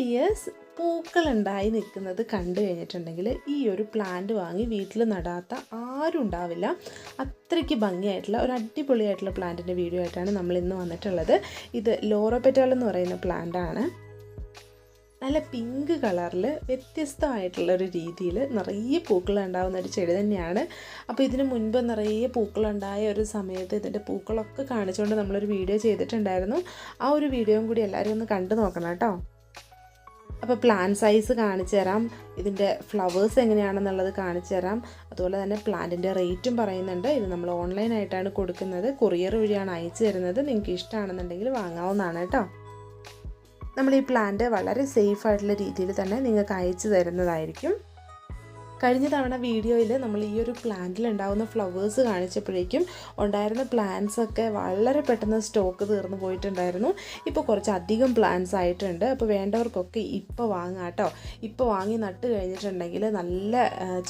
Dears പൂക്കളുണ്ടായി നിൽക്കുന്നത് കണ്ടു കഴിഞ്ഞിട്ടുണ്ടെങ്കിൽ ഈ ഒരു പ്ലാന്റ് വാങ്ങി വീട്ടിൽ നടാത്ത ആരും ഉണ്ടാവില്ല. അത്രയ്ക്ക് ഭംഗിയായിട്ടുള്ള ഒരു അടിപൊളിയായിട്ടുള്ള പ്ലാന്റിന്റെ വീഡിയോ ആയിട്ടാണ് നമ്മൾ ഇന്ന് വന്നിട്ടുള്ളത്. ഇത് ലോറോപെറ്റാൾ എന്ന് പറയുന്ന പ്ലാന്റ് ആണ്. നല്ല പിങ്ക് കളറിൽ വ്യത്യസ്തമായിട്ടുള്ള ഒരു രീതിയിൽ നിറയെ പൂക്കൾ ഉണ്ടാകുന്ന ഒരു ചെടി തന്നെയാണ്. അപ്പോൾ ഇതിന് മുൻപ് നിറയെ പൂക്കളുണ്ടായ ഒരു സമയത്ത് ഇതിന്റെ പൂക്കളൊക്കെ കാണിച്ചുകൊണ്ട് നമ്മളൊരു വീഡിയോ ചെയ്തിട്ടുണ്ടായിരുന്നു. ആ ഒരു വീഡിയോയും കൂടി എല്ലാവരും ഒന്ന് കണ്ടു നോക്കണം കേട്ടോ. അപ്പോൾ പ്ലാൻ സൈസ് കാണിച്ചു തരാം. ഇതിന്റെ ഫ്ലവേഴ്സ് എങ്ങനെയാണെന്നുള്ളത് കാണിച്ചു തരാം. അതുപോലെ തന്നെ പ്ലാന്റിന്റെ റേറ്റും പറയുന്നുണ്ട്. ഇത് നമ്മൾ ഓൺലൈനായിട്ടാണ് കൊടുക്കുന്നത്. കൊറിയർ വഴിയാണ് അയച്ചു തരുന്നത്. നിങ്ങൾക്ക് ഇഷ്ടമാണെന്നുണ്ടെങ്കിൽ വാങ്ങാവുന്നതാണ് കേട്ടോ. നമ്മൾ ഈ പ്ലാന്റ് വളരെ സേഫ് ആയിട്ടുള്ള രീതിയിൽ തന്നെ നിങ്ങൾക്ക് അയച്ചു തരുന്നതായിരിക്കും. കഴിഞ്ഞ തവണ വീഡിയോയിൽ നമ്മൾ ഈ ഒരു പ്ലാന്റിൽ ഉണ്ടാകുന്ന ഫ്ലവേഴ്സ് കാണിച്ചപ്പോഴേക്കും ഉണ്ടായിരുന്ന പ്ലാന്റ്സ് ഒക്കെ വളരെ പെട്ടെന്ന് സ്റ്റോക്ക് തീർന്നു പോയിട്ടുണ്ടായിരുന്നു. ഇപ്പോൾ കുറച്ച് അധികം പ്ലാന്റ്സ് ആയിട്ടുണ്ട്. അപ്പോൾ വേണ്ടവർക്കൊക്കെ ഇപ്പോൾ വാങ്ങാം കേട്ടോ. ഇപ്പോൾ വാങ്ങി നട്ട് കഴിഞ്ഞിട്ടുണ്ടെങ്കിൽ നല്ല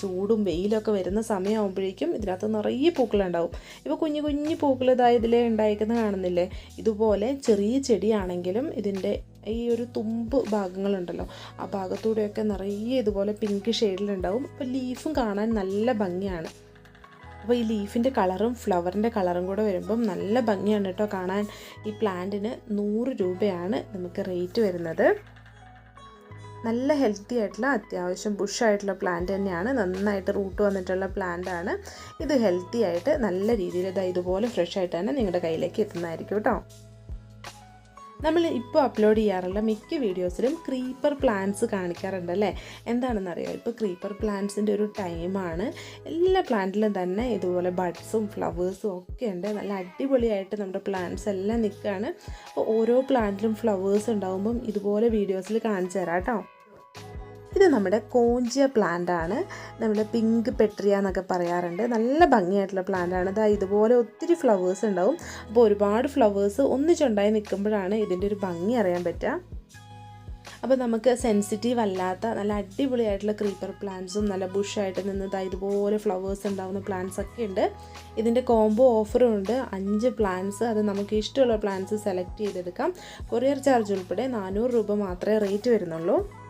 ചൂടും വെയിലൊക്കെ വരുന്ന സമയമാകുമ്പോഴേക്കും ഇതിനകത്ത് നിറയെ പൂക്കളുണ്ടാവും. ഇപ്പോൾ കുഞ്ഞു കുഞ്ഞു പൂക്കൾ ഇതാ ഉണ്ടായിരിക്കുന്നത് ഉണ്ടായിരിക്കുന്ന കാണുന്നില്ലേ? ഇതുപോലെ ചെറിയ ചെടിയാണെങ്കിലും ഇതിന്റെ ഈ ഒരു തുമ്പ് ഭാഗങ്ങളുണ്ടല്ലോ ആ ഭാഗത്തൂടെയൊക്കെ നിറയെ ഇതുപോലെ പിങ്ക് ഷെയ്ഡിലുണ്ടാവും അപ്പോൾ ലീഫും കാണാൻ നല്ല ഭംഗിയാണ്. അപ്പോൾ ഈ ലീഫിന്റെ കളറും ഫ്ലവറിന്റെ കളറും കൂടെ വരുമ്പം നല്ല ഭംഗിയാണ് കേട്ടോ കാണാൻ. ഈ പ്ലാന്റിന് നൂറ് രൂപയാണ് നമുക്ക് റേറ്റ് വരുന്നത്. നല്ല ഹെൽത്തി ആയിട്ടുള്ള അത്യാവശ്യം ബുഷായിട്ടുള്ള പ്ലാന്റ് തന്നെയാണ്. നന്നായിട്ട് റൂട്ട് വന്നിട്ടുള്ള പ്ലാന്റ് ആണ്. ഇത് ഹെൽത്തി ആയിട്ട് നല്ല രീതിയിൽ ഇതാ ഇതുപോലെ ഫ്രഷ് ആയിട്ട് തന്നെ നിങ്ങളുടെ കയ്യിലേക്ക് എത്തുന്നതായിരിക്കും കേട്ടോ. നമ്മൾ ഇപ്പോൾ അപ്ലോഡ് ചെയ്യാറുള്ള മിക്ക വീഡിയോസിലും ക്രീപ്പർ പ്ലാന്റ്സ് കാണിക്കാറുണ്ട് അല്ലേ? എന്താണെന്നറിയോ? ഇപ്പോൾ ക്രീപ്പർ പ്ലാന്റ്സിന്റെ ഒരു ടൈമാണ് എല്ലാ പ്ലാന്റിലും തന്നെ ഇതുപോലെ ബഡ്സും ഫ്ലവേഴ്സും ഒക്കെ ഉണ്ട്. നല്ല അടിപൊളിയായിട്ട് നമ്മുടെ പ്ലാന്റ്സ് എല്ലാം നിൽക്കുകയാണ്. അപ്പോൾ ഓരോ പ്ലാന്റിലും ഫ്ലവേഴ്സ് ഉണ്ടാകുമ്പം ഇതുപോലെ വീഡിയോസിൽ കാണിച്ചു തരാം കേട്ടോ. ഇത് നമ്മുടെ കോഞ്ചിയ പ്ലാന്റ് ആണ്. നമ്മൾ പിങ്ക് പെട്രിയ എന്നൊക്കെ പറയാറുണ്ട്. നല്ല ഭംഗിയായിട്ടുള്ള പ്ലാന്റ് ആണ്. ഇതാ ഇതുപോലെ ഒത്തിരി ഫ്ലവേഴ്സ് ഉണ്ടാവും. അപ്പോൾ ഒരുപാട് ഫ്ലവേഴ്സ് ഒന്നിച്ചുണ്ടായി നിൽക്കുമ്പോഴാണ് ഇതിന്റെ ഒരു ഭംഗി അറിയാൻ പറ്റുക. അപ്പോൾ നമുക്ക് സെൻസിറ്റീവ് അല്ലാത്ത നല്ല അടിപൊളിയായിട്ടുള്ള ക്രീപ്പർ പ്ലാന്റ്സും നല്ല ബുഷായിട്ട് നിന്നതാ ഇതുപോലെ ഫ്ലവേഴ്സ് ഉണ്ടാകുന്ന പ്ലാന്റ്സ് ഒക്കെ ഉണ്ട്. ഇതിന്റെ കോംബോ ഓഫറും ഉണ്ട്. അഞ്ച് പ്ലാന്റ്സ് അത് നമുക്ക് ഇഷ്ടമുള്ള പ്ലാന്റ്സ് സെലക്ട് ചെയ്തെടുക്കാം. കൊറിയർ ചാർജ് ഉൾപ്പെടെ നാനൂറ് രൂപ മാത്രമേ റേറ്റ് വരുന്നുള്ളൂ.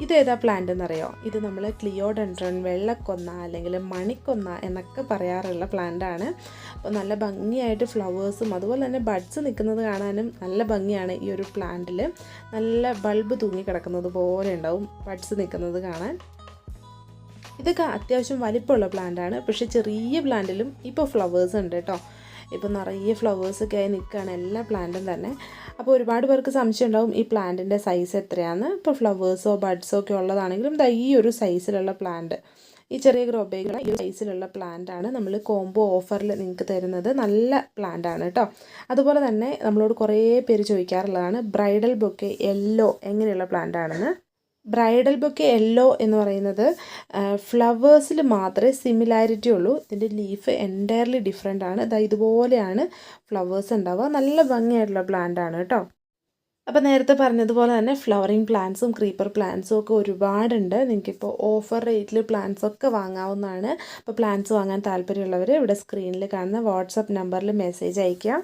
ഇതേതാ പ്ലാന്റ് എന്നറിയോ? ഇത് നമ്മൾ ക്ലിയോഡൻഡ്രൺ വെള്ളക്കൊന്ന അല്ലെങ്കിൽ മണിക്കൊന്ന എന്നൊക്കെ പറയാറുള്ള പ്ലാന്റ് ആണ്. അപ്പോൾ നല്ല ഭംഗിയായിട്ട് ഫ്ലവേഴ്സും അതുപോലെ തന്നെ ബഡ്സ് നിൽക്കുന്നത് കാണാനും നല്ല ഭംഗിയാണ് ഈ ഒരു പ്ലാന്റിൽ നല്ല ബൾബ് തൂങ്ങി കിടക്കുന്നത് പോലെ ഉണ്ടാവും ബഡ്സ് നിൽക്കുന്നത് കാണാൻ. ഇതൊക്കെ അത്യാവശ്യം വലിപ്പമുള്ള പ്ലാന്റാണ് പക്ഷേ ചെറിയ പ്ലാന്റിലും ഇപ്പോൾ ഫ്ലവേഴ്സ് ഉണ്ട് കേട്ടോ. ഇപ്പോൾ നിറയെ ഫ്ലവേഴ്സൊക്കെ ആയി നിൽക്കുകയാണ് എല്ലാ പ്ലാന്റും തന്നെ. അപ്പോൾ ഒരുപാട് പേർക്ക് സംശയം ഉണ്ടാവും ഈ പ്ലാന്റിന്റെ സൈസ് എത്രയാണ് ഇപ്പോൾ ഫ്ലവേഴ്സോ ബഡ്സോ ഒക്കെ ഉള്ളതാണെങ്കിലും ദാ ഈ ഒരു സൈസിലുള്ള പ്ലാന്റ് ഈ ചെറിയ ഗ്രോ ബേഗുള്ള ഈ സൈസിലുള്ള ആണ് നമ്മൾ കോംബോ ഓഫറിൽ നിങ്ങൾക്ക് തരുന്നത്. നല്ല പ്ലാന്റ് ആണ് കേട്ടോ അതുപോലെ തന്നെ നമ്മളോട് കുറേ പേര് ചോദിക്കാറുള്ളതാണ് ബ്രൈഡൽ ബൊക്കെ യെല്ലോ എങ്ങനെയുള്ള പ്ലാന്റ് ആണെന്ന്. ബ്രൈഡൽ ബൊക്കെ യെല്ലോ എന്ന് പറയുന്നത് ഫ്ലവേഴ്സിൽ മാത്രമേ സിമിലാരിറ്റി ഉള്ളൂ. ഇതിന്റെ ലീഫ് എന്റയർലി ഡിഫറെന്റ് ആണ്. ഇതാ ഇതുപോലെയാണ് ഫ്ലവേഴ്സ് ഉണ്ടാവുക. നല്ല ഭംഗിയായിട്ടുള്ള പ്ലാന്റ് ആണ് കേട്ടോ. അപ്പോൾ നേരത്തെ പറഞ്ഞതുപോലെ തന്നെ ഫ്ലവറിങ് പ്ലാന്റ്സും ക്രീപ്പർ പ്ലാന്റ്സും ഒക്കെ ഒരുപാടുണ്ട്. നിങ്ങൾക്കിപ്പോൾ ഓഫർ റേറ്റിൽ പ്ലാന്റ്സ് ഒക്കെ വാങ്ങാവുന്നതാണ്. അപ്പോൾ പ്ലാന്റ്സ് വാങ്ങാൻ താല്പര്യമുള്ളവർ ഇവിടെ സ്ക്രീനിൽ കാണുന്ന വാട്സപ്പ് നമ്പറിൽ മെസ്സേജ് അയയ്ക്കുക.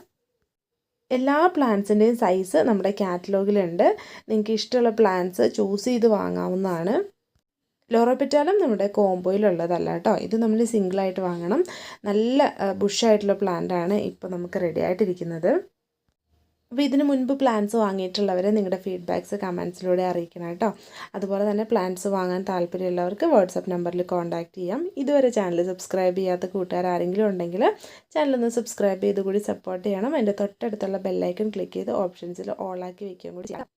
എല്ലാ പ്ലാന്റ്സിന്റെയും സൈസ് നമ്മുടെ കാറ്റലോഗിലുണ്ട് നിങ്ങൾക്ക് ഇഷ്ടമുള്ള പ്ലാന്റ്സ് ചൂസ് ചെയ്ത് വാങ്ങാവുന്നതാണ്. ലോറോപെറ്റാലും നമ്മുടെ കോംബോയിലുള്ളതല്ല കേട്ടോ. ഇത് നമ്മൾ സിംഗിളായിട്ട് വാങ്ങണം. നല്ല ബുഷായിട്ടുള്ള പ്ലാന്റ് ആണ് ഇപ്പോൾ നമുക്ക് റെഡി ആയിട്ടിരിക്കുന്നത്. അപ്പോൾ ഇതിന് മുൻപ് പ്ലാൻസ് വാങ്ങിയിട്ടുള്ളവർ നിങ്ങളുടെ ഫീഡ്ബാക്ക്സ് കമൻസിലൂടെ അറിയിക്കണം കേട്ടോ. അതുപോലെ തന്നെ പ്ലാൻസ് വാങ്ങാൻ താല്പര്യമുള്ളവർക്ക് വാട്സപ്പ് നമ്പറിൽ കോൺടാക്റ്റ് ചെയ്യാം. ഇതുവരെ ചാനൽ സബ്സ്ക്രൈബ് ചെയ്യാത്ത കൂട്ടുകാർ ആരെങ്കിലും ഉണ്ടെങ്കിൽ ചാനലൊന്ന് സബ്സ്ക്രൈബ് ചെയ്ത് കൂടി സപ്പോർട്ട് ചെയ്യണം. എന്റെ തൊട്ടടുത്തുള്ള ബെല്ലൈക്കൺ ക്ലിക്ക് ചെയ്ത് ഓപ്ഷൻസിൽ ഓൾ ആക്കി വയ്ക്കുകയും കൂടി ചെയ്യാം.